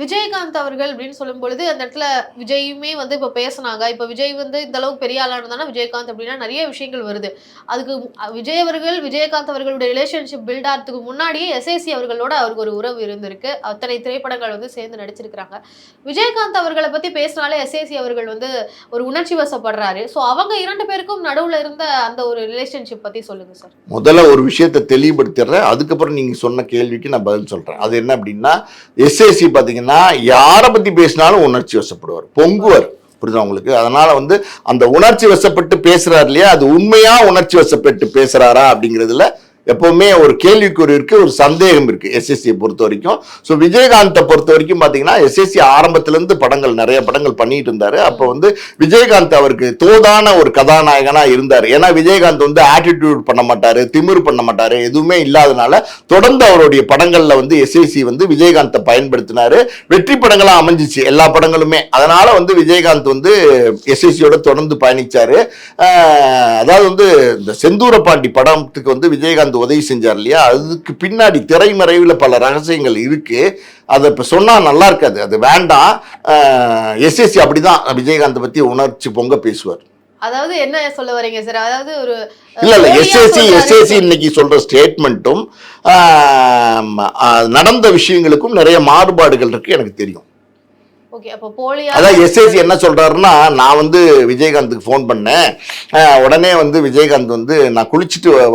விஜயகாந்த் அவர்கள் அப்படின்னு சொல்லும் பொழுது அந்த இடத்துல விஜயுமே வந்து இப்போ பேசுனாங்க. இப்போ விஜய் வந்து இந்த அளவுக்கு பெரிய ஆளா இருந்தானா விஜயகாந்த் அப்படின்னா நிறைய விஷயங்கள் வருது. அதுக்கு விஜய் அவர்கள் விஜயகாந்த் அவர்களுடைய ரிலேஷன்ஷிப் பில்ட் ஆகிறதுக்கு முன்னாடியே எஸ்ஏசி அவர்களோட அவருக்கு ஒரு உறவு இருந்திருக்கு. அத்தனை திரைப்படங்கள் வந்து சேர்ந்து நடிச்சிருக்கிறாங்க. விஜயகாந்த் அவர்களை பற்றி பேசினாலே எஸ்ஏசி அவர்கள் வந்து ஒரு உணர்ச்சி வசப்படுறாரு. ஸோ அவங்க இரண்டு பேருக்கும் நடுவில் இருந்த அந்த ஒரு ரிலேஷன்ஷிப் பற்றி சொல்லுங்க சார் முதல்ல ஒரு விஷயத்தை தெளிவுபடுத்திடுறேன். அதுக்கப்புறம் நீங்கள் சொன்ன கேள்விக்கு நான் பதில் சொல்கிறேன் அது என்ன அப்படின்னா எஸ்ஏசி பாத்தீங்கன்னா யாரை பத்தி பேசினாலும் உணர்ச்சி வசப்படுவார். பொங்குவார் புரியுதா உங்களுக்கு? அதனால வந்து அந்த உணர்ச்சி வசப்பட்டு பேசுறாரு இல்லையா? அது உண்மையா உணர்ச்சி வசப்பட்டு பேசுறாரா அப்படிங்கிறதுல எப்பவுமே ஒரு கேள்விக்குறி இருக்கு ஒரு சந்தேகம் இருக்கு எஸ்எஸ்சியை பொறுத்த வரைக்கும். ஸோ விஜயகாந்தை பொறுத்த வரைக்கும் பார்த்தீங்கன்னா எஸ்எஸ்சி ஆரம்பத்திலேருந்து படங்கள் நிறைய படங்கள் பண்ணிட்டு இருந்தாரு. அப்போ வந்து விஜயகாந்த் அவருக்கு தோதான ஒரு கதாநாயகனா இருந்தார். ஏன்னா விஜயகாந்த் வந்து ஆட்டிடியூட் பண்ண மாட்டாரு திமிர் பண்ண மாட்டாரு எதுவுமே இல்லாதனால தொடர்ந்து அவருடைய படங்கள்ல வந்து எஸ்எஸ்சி வந்து விஜயகாந்தை பயன்படுத்தினாரு. வெற்றி படங்களா அமைஞ்சிச்சு எல்லா படங்களுமே. அதனால வந்து விஜயகாந்த் வந்து எஸ்எஸ்சியோட தொடர்ந்து பயணிச்சாரு. அதாவது வந்து இந்த செந்தூரப்பாண்டி படத்துக்கு வந்து விஜயகாந்த் உதவி செஞ்சார் இல்லையா அதுக்கு பின்னாடி திரைமறைவில் பல ரகசியங்கள் இருக்கு. அதை இப்போ சொன்னா நல்லா இருக்காது. அது வேண்டாம். எஸ்எஸ்சி அப்படிதான். விஜயகாந்த் பத்தி உணர்ச்சி பொங்க பேசுவார். அதாவது என்ன சொல்ல வரீங்க சார் அதாவது ஒரு இல்ல இல்ல. எஸ்எஸ்சி. எஸ்எஸ்சி இன்னைக்கு சொல்ற ஸ்டேட்மெண்ட்டும் நடந்த விஷயங்களுக்கும் நிறைய மாறுபாடுகள் இருக்கு எனக்கு தெரியும். ஓகே அப்போ போலியா அதான் எஸ்எஸ்சி என்ன சொல்றாருன்னா நான் வந்து விஜயகாந்துக்கு ஃபோன் பண்ணேன். உடனே வந்து விஜயகாந்த் வந்து நான் குளிச்சுட்டு வரதுக்குள்ளே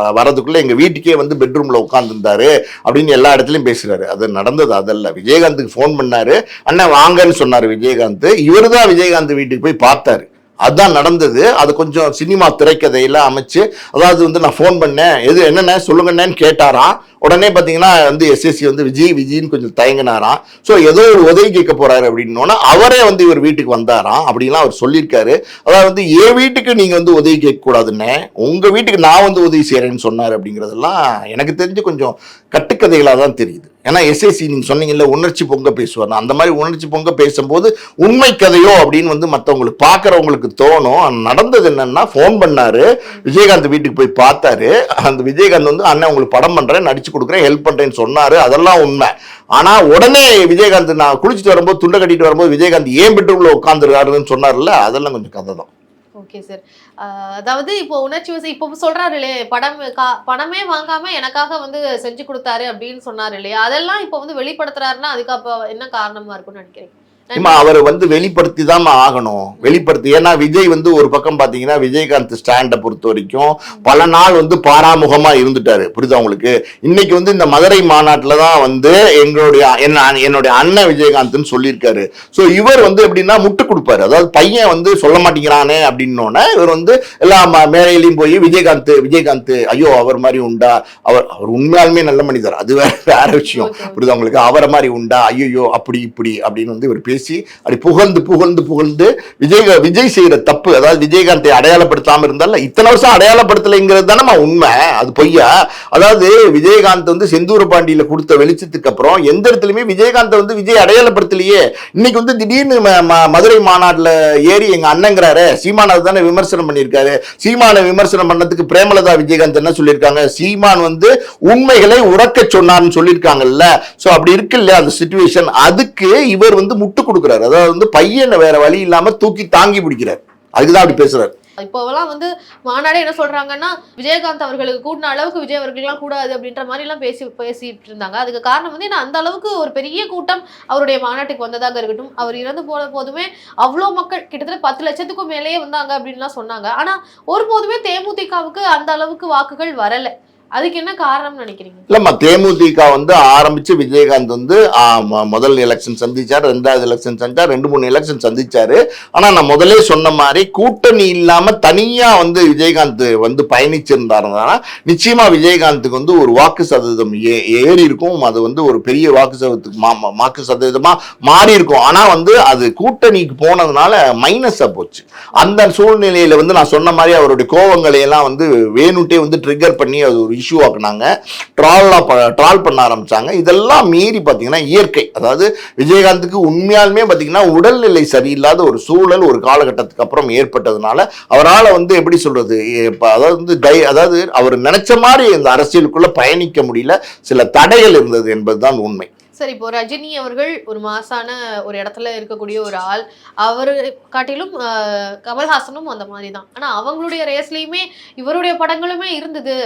எங்கள் வரதுக்குள்ள எங்க வீட்டுக்கே வந்து பெட்ரூம்ல உட்காந்துருந்தாரு அப்படின்னு எல்லா இடத்துலயும் பேசுறாரு. அது நடந்தது அதல்ல. விஜயகாந்துக்கு ஃபோன் பண்ணாரு. அண்ணன் வாங்கன்னு சொன்னாரு விஜயகாந்த். இவரு தான் விஜயகாந்த் வீட்டுக்கு போய் பார்த்தாரு. அதுதான் நடந்தது. அது கொஞ்சம் சினிமா திரைக்கதையெல்லாம் அமைச்சு அதாவது வந்து நான் ஃபோன் பண்ணேன். எது என்னென்ன? சொல்லுங்கண்ணேன்னு கேட்டாராம். உடனே பார்த்தீங்கன்னா வந்து எஸ்எஸ்சி வந்து விஜய் விஜய்னு கொஞ்சம் தயங்கினாராம். ஸோ ஏதோ ஒரு உதவி கேட்க போறாரு அப்படின்னோன்னா அவரே வந்து இவர் வீட்டுக்கு வந்தாராம் அப்படின்லாம் அவர் சொல்லியிருக்காரு. அதாவது வந்து என் வீட்டுக்கு நீங்கள் வந்து உதவி கேட்கக்கூடாதுன்னு உங்கள் வீட்டுக்கு நான் வந்து உதவி செய்கிறேன்னு சொன்னார் அப்படிங்கிறதெல்லாம் எனக்கு தெரிஞ்சு கொஞ்சம் கட்டுக்கதைகளாக தான் தெரியுது. ஏன்னா எஸ்எஸ்சி நீங்கள் சொன்னீங்கல்ல உணர்ச்சி பொங்க பேசுவார் அந்த மாதிரி உணர்ச்சி பொங்க பேசும்போது உண்மை கதையோ அப்படின்னு வந்து மற்றவங்களுக்கு பார்க்குறவங்களுக்கு தோணும். நடந்தது என்னன்னா ஃபோன் பண்ணார். விஜயகாந்த் வீட்டுக்கு போய் பார்த்தாரு. அந்த விஜயகாந்த் வந்து அண்ணன் உங்களுக்கு படம் பண்ணுறேன் நடிச்சு கொடுக்குறேன் ஹெல்ப் பண்ணுறேன்னு சொன்னார். அதெல்லாம் உண்மை. ஆனால் உடனே விஜயகாந்த் நான் குளிச்சுட்டு வரும்போது துண்டை கட்டிட்டு வரும்போது விஜயகாந்த் ஏன் பெட்ரூமில் உட்காந்துருக்காருன்னு சொன்னார்ல அதெல்லாம் கொஞ்சம் கதை தான். ஓகே சார் அதாவது இப்போ உணர்ச்சி வசம் இப்போ சொல்றாரு இல்லையா படம் கா- பணமே வாங்காம எனக்காக வந்து செஞ்சு கொடுத்தாரு அப்படின்னு சொன்னாரு இல்லையா? அதெல்லாம் இப்போ வந்து வெளிப்படுத்துறாருன்னா அதுக்கு அப்போ என்ன காரணமா இருக்கும்னு நினைக்கிறீங்க? இம்மா அவர் வந்து வெளிப்படுத்தி தான் ஆகணும். வெளிப்படுத்தி ஏன்னா விஜய் வந்து ஒரு பக்கம் பாத்தீங்கன்னா விஜயகாந்த் ஸ்டாண்டை பொறுத்த வரைக்கும் பல நாள் வந்து பாராமுகமா இருந்துட்டாரு. புரியுதா உங்களுக்கு? இன்னைக்கு வந்து இந்த மதுரை மாநாட்டில் தான் வந்து எங்களுடைய என்ன என்னுடைய அண்ணன் விஜயகாந்த்னு சொல்லியிருக்காரு. ஸோ இவர் வந்து எப்படின்னா முட்டு கொடுப்பாரு. அதாவது பையன் வந்து சொல்ல மாட்டேங்கிறானே அப்படின்னோடனே இவர் வந்து எல்லா ம- மேடையிலையும் போய் விஜயகாந்த் விஜயகாந்த் ஐயோ அவர் மாதிரி உண்டா? அவர் அவர் உண்மையாலுமே நல்ல மனிதர். அது வேற வேற விஷயம். புரியுதா உங்களுக்கு? அவரை மாதிரி உண்டா? ஐயோ அப்படி இப்படி அப்படின்னு வந்து இவர் பேசி அப்படி புகழ்ந்து புகழ்ந்து புகழ்ந்து விஜய் விஜய் செய்யற தப்பு அதாவது விஜயகாந்தை அடையாளப்படுத்தாமல் இருந்தால இத்தனை வருஷம் அடையாளப்படுத்தலைங்கிறது தானே உண்மை. அது பொய்யா? அதாவது விஜயகாந்த் வந்து செந்தூர பாண்டியில கொடுத்த வெளிச்சத்துக்கு அப்புறம் எந்த இடத்துலயுமே விஜயகாந்த் வந்து விஜய் அடையாளப்படுத்தலையே. இன்னைக்கு வந்து திடீர்னு மதுரை மாநாட்டுல ஏறி எங்க அண்ணங்கிறாரு சீமான் தானே விமர்சனம் பண்ணியிருக்காரு. சீமானை விமர்சனம் பண்ணதுக்கு பிரேமலதா விஜயகாந்த் என்ன சொல்லியிருக்காங்க? சீமான் வந்து உண்மைகளை உறக்க சொன்னார்னு சொல்லியிருக்காங்கல்ல. சோ அப்படி இருக்கு இல்லையா அந்த சுச்சுவேஷன் அதுக்கு இவர் வந்து முட்டு கொடுக்குறாரு. அதாவது வந்து பையனை வேற வழி இல்லாம தூக்கி தாங்கி பிடிக்கிறார். அதுக்குதான் அப்படி பேசுறாரு. இப்போவெல்லாம் வந்து மாநாடே என்ன சொல்றாங்கன்னா விஜயகாந்த் அவர்களுக்கு கூட்டின அளவுக்கு விஜய் அவர்களுக்கெல்லாம் கூடாது அப்படின்ற மாதிரி எல்லாம் பேசி பேசிட்டு இருந்தாங்க. அதுக்கு காரணம் வந்து ஏன்னா அந்த அளவுக்கு ஒரு பெரிய கூட்டம் அவருடைய மாநாட்டுக்கு வந்ததாக இருக்கட்டும். அவர் இறந்து போன போதுமே அவ்வளோ மக்கள் கிட்டத்தட்ட பத்து லட்சத்துக்கும் மேலேயே வந்தாங்க அப்படின்லாம் சொன்னாங்க. ஆனா ஒருபோதுமே தேமுதிகவுக்கு அந்த அளவுக்கு வாக்குகள் வரலை. அதுக்கு என்ன காரணம் நினைக்கிறீங்க? இல்லம்மா தேமுதிக வந்து ஆரம்பிச்சு விஜயகாந்த் வந்து முதல் எலெக்ஷன் சந்திச்சார் ரெண்டாவது எலெக்ஷன் சந்திச்சார் ரெண்டு மூணு எலெக்ஷன் சந்திச்சாரு. ஆனா நான் முதலே சொன்ன மாதிரி கூட்டணி இல்லாம தனியா வந்து விஜயகாந்த் வந்து பயணிச்சிருந்தாருன்னா நிச்சயமா விஜயகாந்துக்கு வந்து ஒரு வாக்கு சதவீதம் ஏ- ஏறி இருக்கும். அது வந்து ஒரு பெரிய வாக்கு சதவீதத்துக்கு மா- வாக்கு சதவீதமா மாறி இருக்கும். ஆனா வந்து அது கூட்டணிக்கு போனதுனால மைனஸா போச்சு. அந்த சூழ்நிலையில வந்து நான் சொன்ன மாதிரி அவருடைய கோவங்களை எல்லாம் வந்து வேணுட்டே வந்து ட்ரிகர் பண்ணி அது ஒரு இஷ்யூ ஆக்குனாங்க. ட்ரால்லாம் ட்ரால் பண்ண ஆரம்பிச்சாங்க. இதெல்லாம் மீறி பார்த்தீங்கன்னா இயற்கை. அதாவது விஜயகாந்துக்கு உண்மையாலுமே பார்த்தீங்கன்னா உடல்நிலை சரியில்லாத ஒரு சூழல் ஒரு காலகட்டத்துக்கு அப்புறம் ஏற்பட்டதுனால அவரால் வந்து எப்படி சொல்கிறது அதாவது வந்து டை அதாவது அவர் நினைச்ச மாதிரி இந்த அரசியலுக்குள்ளே பயணிக்க முடியல. சில தடைகள் இருந்தது என்பதுதான் உண்மை. சரி இப்போ ரஜினி அவர்கள் ஒரு மாசான ஒரு இடத்துல இருக்கக்கூடிய ஒரு ஆள். அவர் காட்டிலும் கமல்ஹாசனும் அந்த மாதிரி தான் ஆனால் அவங்களுடைய ரேஸ்லையுமே இவருடைய படங்களுமே இருந்தது.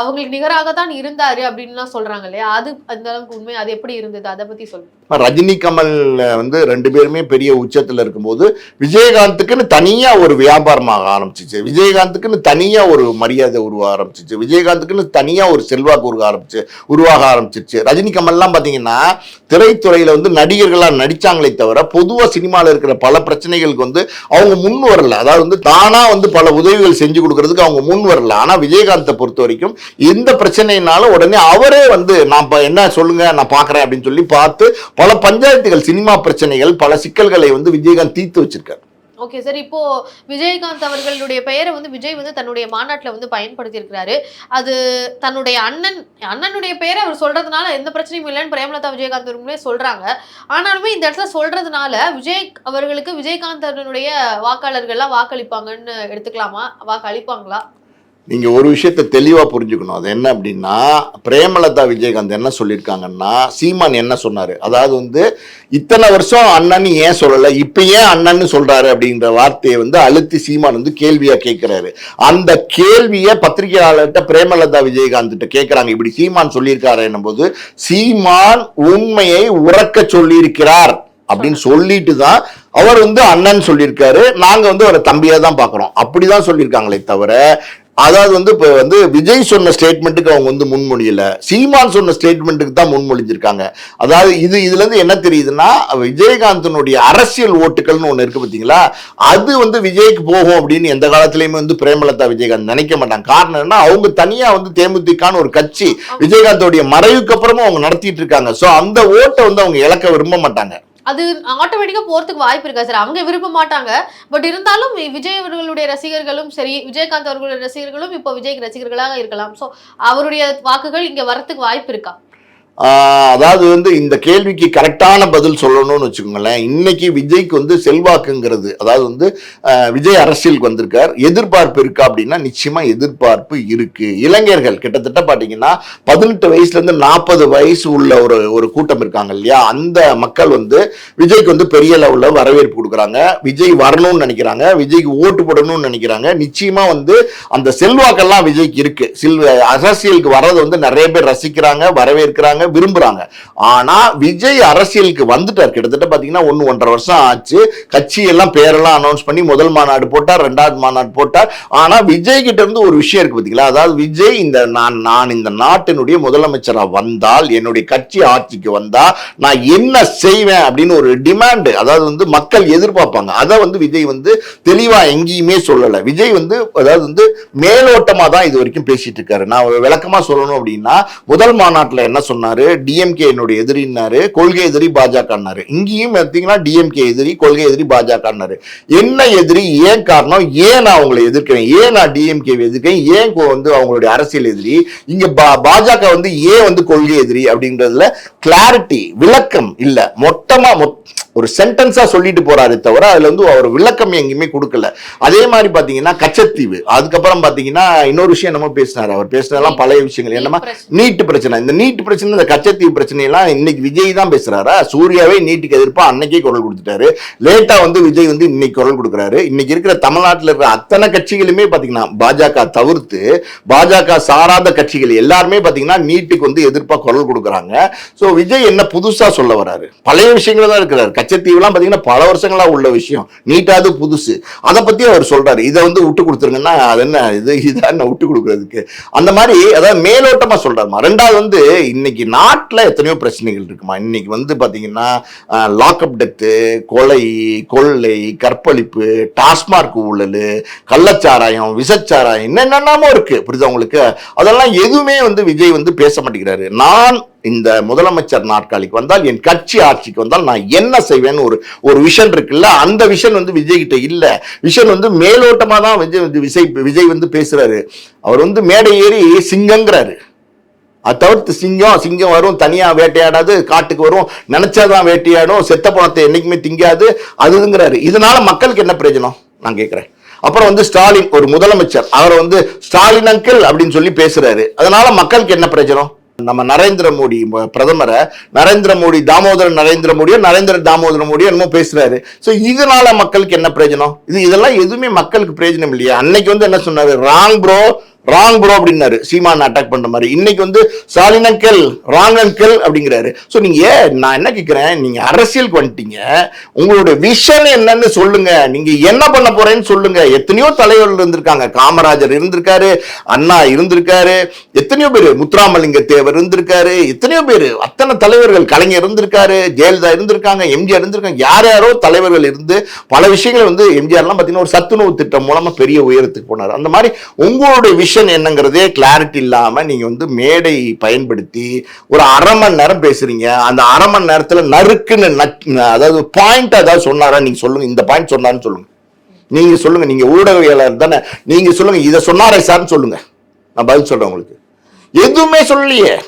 அவங்களுக்கு நிகராக தான் இருந்தாரு அப்படின்லாம் சொல்றாங்க இல்லையா? அது அந்த அளவுக்கு உண்மை. அது எப்படி இருந்தது? அதை பத்தி சொல்லுங்க. ரஜினி கமல் வந்து ரெண்டு பேருமே பெரிய உச்சத்தில் இருக்கும்போது விஜயகாந்துக்குன்னு தனியா ஒரு வியாபாரமாக ஆரம்பிச்சிச்சு. விஜயகாந்துக்குன்னு தனியா ஒரு மரியாதை உருவாக ஆரம்பிச்சிச்சு. விஜயகாந்துக்குன்னு தனியா ஒரு செல்வாக்கு உருவாக ஆரம்பிச்சு உருவாக ஆரம்பிச்சிச்சு. ரஜினி கமல்லாம் பார்த்தீங்கன்னா திரைத்துறையில வந்து நடிகர்களா நடிச்சாங்களே தவிர பொதுவா சினிமாவில் இருக்கிற பல பிரச்சனைகளுக்கு வந்து அவங்க முன் வரல. அதாவது வந்து தானா வந்து பல உதவிகள் செஞ்சு கொடுக்கறதுக்கு அவங்க முன் வரல. ஆனா விஜயகாந்தை பொறுத்த வரைக்கும் எந்த பிரச்சனைனாலும் உடனே அவரே வந்து நான் என்ன சொல்லுங்க நான் பாக்குறேன் அப்படின்னு சொல்லி பார்த்து பல பஞ்சாயத்துகள் சினிமா பிரச்சனைகள் பல சிக்கல்களை வந்து விஜயகாந்த் தீர்த்து வச்சிருக்காரு. ஓகே சார் இப்போ விஜயகாந்த் அவர்களுடைய பெயரை வந்து விஜய் வந்து தன்னுடைய மாநாட்டில் வந்து பயன்படுத்தியிருக்கிறாரு. அது தன்னுடைய அண்ணன் அண்ணனுடைய பெயரை அவர் சொல்றதுனால எந்த பிரச்சனையும் இல்லைன்னு பிரேமலதா விஜயகாந்த் அவர்களே சொல்றாங்க. ஆனாலுமே இந்த இடத்துல சொல்றதுனால விஜய் அவர்களுக்கு விஜயகாந்த் அவர்களுடைய வாக்காளர்கள்லாம் வாக்களிப்பாங்கன்னு எடுத்துக்கலாமா? வாக்களிப்பாங்களா? நீங்க ஒரு விஷயத்த தெளிவா புரிஞ்சுக்கணும். அது என்ன அப்படின்னா பிரேமலதா விஜயகாந்த் என்ன சொல்லியிருக்காங்கன்னா சீமான் என்ன சொன்னாரு? அதாவது வந்து இத்தனை வருஷம் அண்ணன் ஏன் சொல்லல? இப்ப ஏன் அண்ணன்னு சொல்றாரு அப்படின்ற வார்த்தையை வந்து அழுத்தி சீமான் வந்து கேள்வியா கேட்கிறாரு. அந்த கேள்வியை பத்திரிகையாளர்கிட்ட பிரேமலதா விஜயகாந்த் கிட்ட கேட்கிறாங்க. இப்படி சீமான் சொல்லியிருக்காரு போது சீமான் உண்மையை உறக்க சொல்லியிருக்கிறார் அப்படின்னு சொல்லிட்டு தான் அவர் வந்து அண்ணன் சொல்லியிருக்காரு. நாங்க வந்து அவரை தம்பியை தான் பாக்குறோம் அப்படிதான் சொல்லியிருக்காங்களே தவிர அதாவது வந்து இப்போ வந்து விஜய் சொன்ன ஸ்டேட்மெண்ட்டுக்கு அவங்க வந்து முன்மொழியல. சீமான் சொன்ன ஸ்டேட்மெண்ட்டுக்கு தான் முன்மொழிஞ்சிருக்காங்க. அதாவது இது இதுல இருந்து என்ன தெரியுதுன்னா விஜயகாந்தனுடைய அரசியல் ஓட்டுகள்னு ஒண்ணு இருக்கு பாத்தீங்களா? அது வந்து விஜய்க்கு போகும் அப்படின்னு எந்த காலத்திலயுமே வந்து பிரேமலதா விஜயகாந்த் நினைக்க மாட்டாங்க. காரணம் என்ன அவங்க தனியா வந்து தேமுதிகான்னு ஒரு கட்சி விஜயகாந்தோடைய மறைவுக்கு அப்புறமும் அவங்க நடத்திட்டு இருக்காங்க. சோ அந்த ஓட்டை வந்து அவங்க இழக்க விரும்ப மாட்டாங்க. அது ஆட்டோமேட்டிக்காக போகிறதுக்கு வாய்ப்பு இருக்கா சார்? அவங்க விரும்ப மாட்டாங்க. பட் இருந்தாலும் விஜய் அவர்களுடைய ரசிகர்களும் சரி விஜயகாந்த் அவர்களுடைய ரசிகர்களும் இப்போ விஜய்க்கு ரசிகர்களாக இருக்கலாம். ஸோ அவருடைய வாக்குகள் இங்கே வரத்துக்கு வாய்ப்பு இருக்கா? அதாவது வந்து இந்த கேள்விக்கு கரெக்டான பதில் சொல்லணும்னு வச்சுக்கோங்களேன். இன்னைக்கு விஜய்க்கு வந்து செல்வாக்குங்கிறது அதாவது வந்து விஜய் அரசியலுக்கு வந்திருக்கார். எதிர்பார்ப்பு இருக்கா அப்படின்னா நிச்சயமா எதிர்பார்ப்பு இருக்கு. இளைஞர்கள் கிட்டத்தட்ட பார்த்தீங்கன்னா பதினெட்டு வயசுல இருந்து நாற்பது வயசு உள்ள ஒரு ஒரு கூட்டம் இருக்காங்க இல்லையா? அந்த மக்கள் வந்து விஜய்க்கு வந்து பெரிய லெவலில் வரவேற்பு கொடுக்குறாங்க. விஜய் வரணும்னு நினைக்கிறாங்க. விஜய்க்கு ஓட்டு போடணும்னு நினைக்கிறாங்க. நிச்சயமா வந்து அந்த செல்வாக்கெல்லாம் விஜய்க்கு இருக்கு. சில் அரசியலுக்கு வர்றதை வந்து நிறைய பேர் ரசிக்கிறாங்க வரவேற்கிறாங்க விரும்புறாங்க. ஆனா விஜய் அரசியலுக்கு வந்துட்டார். கிட்டத்தட்ட பாத்தீங்கன்னா ஒன்று ஒன்றரை வருஷம் ஆச்சு. கட்சி எல்லாம் பேரெல்லாம் அனௌன்ஸ் பண்ணி முதல் மாநாடு போட்டார் ரெண்டாவது மாநாடு போட்டார். ஆனா விஜய் கிட்ட இருந்து ஒரு விஷயம் இருக்கு பாத்தீங்களா? அதாவது விஜய் இந்த நான் நான் இந்த நாட்டினுடைய முதலமைச்சரா வந்தால் என்னுடைய கட்சி ஆட்சிக்கு வந்தா நான் என்ன செய்வேன் அப்படின்னு ஒரு டிமாண்ட் அதாவது வந்து மக்கள் எதிர்பார்ப்பாங்க. அதை வந்து விஜய் வந்து தெளிவா எங்கேயுமே சொல்லலை. விஜய் வந்து அதாவது வந்து மேலோட்டமா தான் இது வரைக்கும் பேசிட்டு இருக்காரு. நான் விளக்கமா சொல்லணும் அப்படின்னா முதல் மாநாட்டில் என்ன சொன்னார்? டிஎம்கே என்னுடைய எதிரின்னாரு கொள்கை எதிரி பாஜகன்னாரு இங்கேயும் பார்த்தீங்கன்னா டிஎம்கே எதிரி கொள்கை எதிரி பாஜகன்னாரு என்ன எதிரி ஏன் காரணம் ஏன் நான் அவங்களை எதிர்க்கிறேன்? ஏன் நான் டிஎம்கே எதிர்க்கிறேன்? ஏன் வந்து அவங்களுடைய அரசியல் எதிரி? இங்க பாஜக வந்து ஏன் வந்து கொள்கை எதிரி அப்படின்றதுல கிளாரிட்டி விளக்கம் இல்ல. மொத்தமா ஒரு சென்டென்ஸா சொல்லிட்டு போறாரு தவிர அதுல வந்து அவர் விளக்கம் எங்கேயுமே கொடுக்கல. அதே மாதிரி பாத்தீங்கன்னா கச்சத்தீவு. அதுக்கப்புறம் பாத்தீங்கன்னா இன்னொரு விஷயம் என்னமோ பேசினாரு அவர். பேசினதெல்லாம் பழைய விஷயங்கள். என்னமா நீட் பிரச்சனை. இந்த நீட் பிரச்சனை இந்த கச்சத்தீவு பிரச்சனை எல்லாம் இன்னைக்கு விஜய் தான் பேசுறாரா? சூர்யாவே நீட்டுக்கு எதிர்ப்பா அன்னைக்கே குரல் கொடுத்துட்டாரு. லேட்டா வந்து விஜய் வந்து இன்னைக்கு குரல் கொடுக்குறாரு. இன்னைக்கு இருக்கிற தமிழ்நாட்டுல இருக்கிற அத்தனை கட்சிகளுமே பாத்தீங்கன்னா பாஜக தவிர்த்து பாஜக சாராத கட்சிகள் எல்லாருமே பாத்தீங்கன்னா நீட்டுக்கு வந்து எதிர்ப்பா குரல் கொடுக்குறாங்க. சோ விஜய் என்ன புதுசா சொல்ல வராரு? பழைய விஷயங்கள் தான் இருக்கிறாரு லட்சத்தீவுலாம் பார்த்தீங்கன்னா பல வருஷங்களா உள்ள விஷயம். நீட்டாவது புதுசு. அதை பற்றி அவர் சொல்கிறாரு இதை வந்து விட்டு கொடுத்துருங்கன்னா அது என்ன இது இதான் என்ன விட்டு கொடுக்குறதுக்கு. அந்த மாதிரி அதாவது மேலோட்டமாக சொல்கிறாருமா ரெண்டாவது வந்து இன்னைக்கு நாட்டில் எத்தனையோ பிரச்சனைகள் இருக்குமா. இன்னைக்கு வந்து பார்த்தீங்கன்னா லாக்அப் டெத்து கொலை கொள்ளை கற்பழிப்பு டாஸ்மார்க் ஊழல் கள்ளச்சாராயம் விசச்சாராயம் என்னென்னமோ இருக்குது புரியுதா உங்களுக்கு? அதெல்லாம் எதுவுமே வந்து விஜய் வந்து பேச மாட்டேங்கிறாரு. நான் இந்த முதலமைச்சர் நாற்காலிக்கு வந்தால் என் கட்சி ஆட்சிக்கு வந்தால் நான் என்ன செய்வேன்னு ஒரு ஒரு விஷன் இருக்குல்ல அந்த விஷன் வந்து விஜய் கிட்ட இல்ல. விஷன் வந்து மேலோட்டமா தான் விஜய் வந்து விஜய் விஜய் வந்து பேசுறாரு. அவர் வந்து மேடை ஏறி சிங்கங்கிறாரு. அது தவிர்த்து சிங்கம் சிங்கம் வரும் தனியாக வேட்டையாடாது காட்டுக்கு வரும் நினைச்சாதான் வேட்டையாடும் செத்த பணத்தை என்றைக்குமே திங்காது அதுங்கிறாரு. இதனால மக்களுக்கு என்ன பிரயோஜனம்? நான் கேட்குறேன் அப்புறம் வந்து ஸ்டாலின் ஒரு முதலமைச்சர். அவரை வந்து ஸ்டாலின் அங்கிள் அப்படின்னு சொல்லி பேசுறாரு. அதனால மக்களுக்கு என்ன பிரயோஜனம்? நம்ம நரேந்திர மோடி பிரதமரை நரேந்திர மோடி தாமோதரன் நரேந்திர மோடியோ நரேந்திர தாமோதர மோடியோ என்னமோ பேசுறாரு. ஸோ இதனால மக்களுக்கு என்ன பிரயோஜனம்? இது இதெல்லாம் எதுவுமே மக்களுக்கு பிரயோஜனம் இல்லையா. அன்னைக்கு வந்து என்ன சொன்னாரு? ராங் ப்ரோ ராங் ப்ரோ அப்படின்னாரு. சீமான் அட்டாக் பண்ற மாதிரி. இன்னைக்கு வந்து ஸ்டாலின் கெல் ராங் அங்கல் அப்படிங்கிறாரு. ஸோ நீங்க நான் என்ன கேட்கிறேன் நீங்க அரசியலுக்கு வந்துட்டீங்க. உங்களோட விஷன் என்னன்னு சொல்லுங்க. நீங்க என்ன பண்ண போறேன்னு சொல்லுங்க. எத்தனையோ தலைவர்கள் இருந்திருக்காங்க. காமராஜர் இருந்திருக்காரு அண்ணா இருந்திருக்காரு எத்தனையோ பேர்? முத்துராமலிங்க தேவர் இருந்திருக்காரு எத்தனையோ பேர்? அத்தனை தலைவர்கள் கலைஞர் இருந்திருக்காரு ஜெயலலிதா இருந்திருக்காங்க எம்ஜிஆர் இருந்திருக்காங்க. யார் யாரோ தலைவர்கள் இருந்து பல விஷயங்களை வந்து எம்ஜிஆர்லாம் பார்த்தீங்கன்னா ஒரு சத்துணவு திட்டம் மூலமா பெரிய உயரத்துக்கு போனார். அந்த மாதிரி உங்களுடைய விஷன் என்னங்கிறதே கிளாரிட்டி இல்லாம நீங்க வந்து மேடை பயன்படுத்தி ஒரு அரை மணி நேரம் பேசுறீங்க. அந்த அரை மணி நேரத்துல நறுக்குன்னு நக்- அதாவது பாயிண்ட் அதாவது சொன்னாரா? நீங்க சொல்லுங்க. இந்த பாயிண்ட் சொன்னார்னு சொல்லுங்க. நீங்க சொல்லுங்க. நீங்க ஊடகவியலர் தானே. நீங்க சொல்லுங்க. இதை சொன்னாரே சார்னு சொல்லுங்க. நான் பதில் சொல்றேன் உங்களுக்கு. எதுவுமே சொல்லலையே.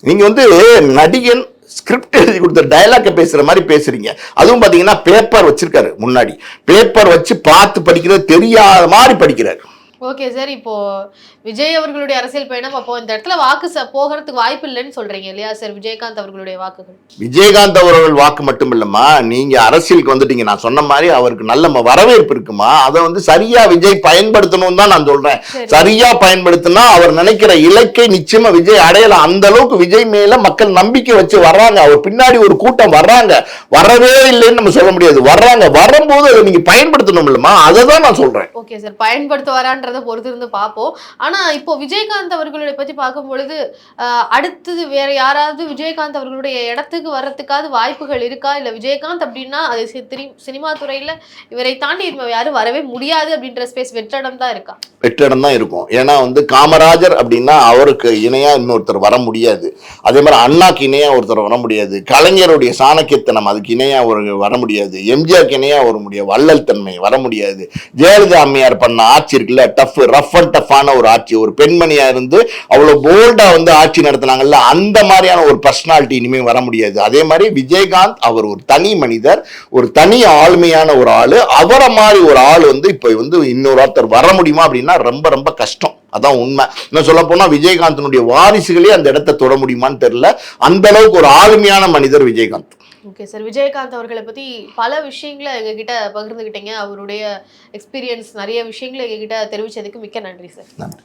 நீங்க வந்து நடிகன் ஸ்கிரிப்ட் எழுதி கொடுத்த டைலாக்கை பேசுற மாதிரி பேசுறீங்க. அதுவும் பாத்தீங்கன்னா பேப்பர் வச்சிருக்காரு முன்னாடி. பேப்பர் வச்சு பார்த்து படிக்கிறது தெரியாத மாதிரி படிக்கிறாரு. ஓகே சார் இப்போ விஜய் அவர்களுடைய அரசியல் பயணம் அப்போ இந்த இடத்துல வாக்கு போகிறதுக்கு வாய்ப்பு இல்லைன்னு சொல்றீங்க இல்லையா சார் விஜயகாந்த் அவர்களுடைய வாக்குகள்? விஜயகாந்த் அவர்கள் வாக்கு மட்டும் இல்லம்மா நீங்க அரசியலுக்கு வந்துட்டீங்க. நான் சொன்ன மாதிரி அவருக்கு நல்ல வரவேற்பு இருக்குமா? அதை வந்து சரியா விஜய் பயன்படுத்தணும் தான் நான் சொல்றேன். சரி. சரியா பயன்படுத்தினா அவர் நினைக்கிற இலக்கை நிச்சயமா விஜய் அடையலாம். அந்த அளவுக்கு விஜய் மேல மக்கள் நம்பிக்கை வச்சு வர்றாங்க. அவர் பின்னாடி ஒரு கூட்டம் வர்றாங்க. வரவே இல்லைன்னு நம்ம சொல்ல முடியாது. வர்றாங்க. வரும்போது அதை நீங்க பயன்படுத்தணும் இல்லம்மா அதை தான் நான் சொல்றேன். ஓகே சார் பயன்படுத்துவாரான்றதை பொறுத்து இருந்து பார்ப்போம். ஆனா இப்போ விஜயகாந்த் அவர்களுடைய பத்தி பார்க்கும் பொழுது அடுத்தது வேற யாராவது விஜயகாந்த் அவர்களுடைய இடத்துக்கு வர்றதுக்காவது வாய்ப்புகள் இருக்கா? இல்ல விஜயகாந்த் அப்படின்னா அது சினிமா துறையில இவரை தாண்டி இப்ப யாரும் வரவே முடியாது அப்படின்ற ஸ்பேஸ் வெற்றிடம் தான் இருக்கா? வெற்றிடம் தான் இருக்கும். ஏன்னா வந்து காமராஜர் அப்படின்னா அவருக்கு இணையா இன்னொருத்தர் வர முடியாது. அதே மாதிரி அண்ணாக்கு இணையா ஒருத்தர் வர முடியாது. கலைஞருடைய சாணக்கியத்தனம் அதுக்கு இணையா ஒரு வர முடியாது. எம்ஜிஆருக்கு இணையா ஒரு முடியாது. வள்ளல் தன்மை வர முடியாது. ஜெயலலிதா அம்மையார் பண்ண ஆட்சி இருக்குல்ல டஃப் ரஃப் அண்ட் டஃப்பான ஒரு ஆட்சி. ஒரு பெண்மணியா இருந்து அவ்வளவு போல்டா வந்து ஆட்சி நடத்தினாங்கல்ல அந்த மாதிரியான ஒரு பர்சனாலிட்டி இனிமே வர முடியாது. அதே மாதிரி விஜயகாந்த் அவர் ஒரு தனி மனிதர் ஒரு தனி ஆளுமையான ஒரு ஆளு. அவரை மாதிரி ஒரு ஆள் வந்து இப்ப வந்து இன்னொரு ஒருத்தர் வர முடியுமா அப்படின்னா ரொம்ப ரொம்ப கஷ்டம். அதான் உண்மை. இன்னும் சொல்ல போனா விஜயகாந்தனுடைய வாரிசுகளே அந்த இடத்தை தொட முடியுமான்னு தெரியல. அந்த அளவுக்கு ஒரு ஆளுமையான மனிதர் விஜயகாந்த். ஓகே சார் விஜயகாந்த் அவர்களை பற்றி பல விஷயங்களை எங்ககிட்ட பகிர்ந்துக்கிட்டீங்க அவருடைய எக்ஸ்பீரியன்ஸ் நிறைய விஷயங்களை எங்ககிட்ட தெரிவித்ததுக்கு மிக்க நன்றி சார் நன்றி.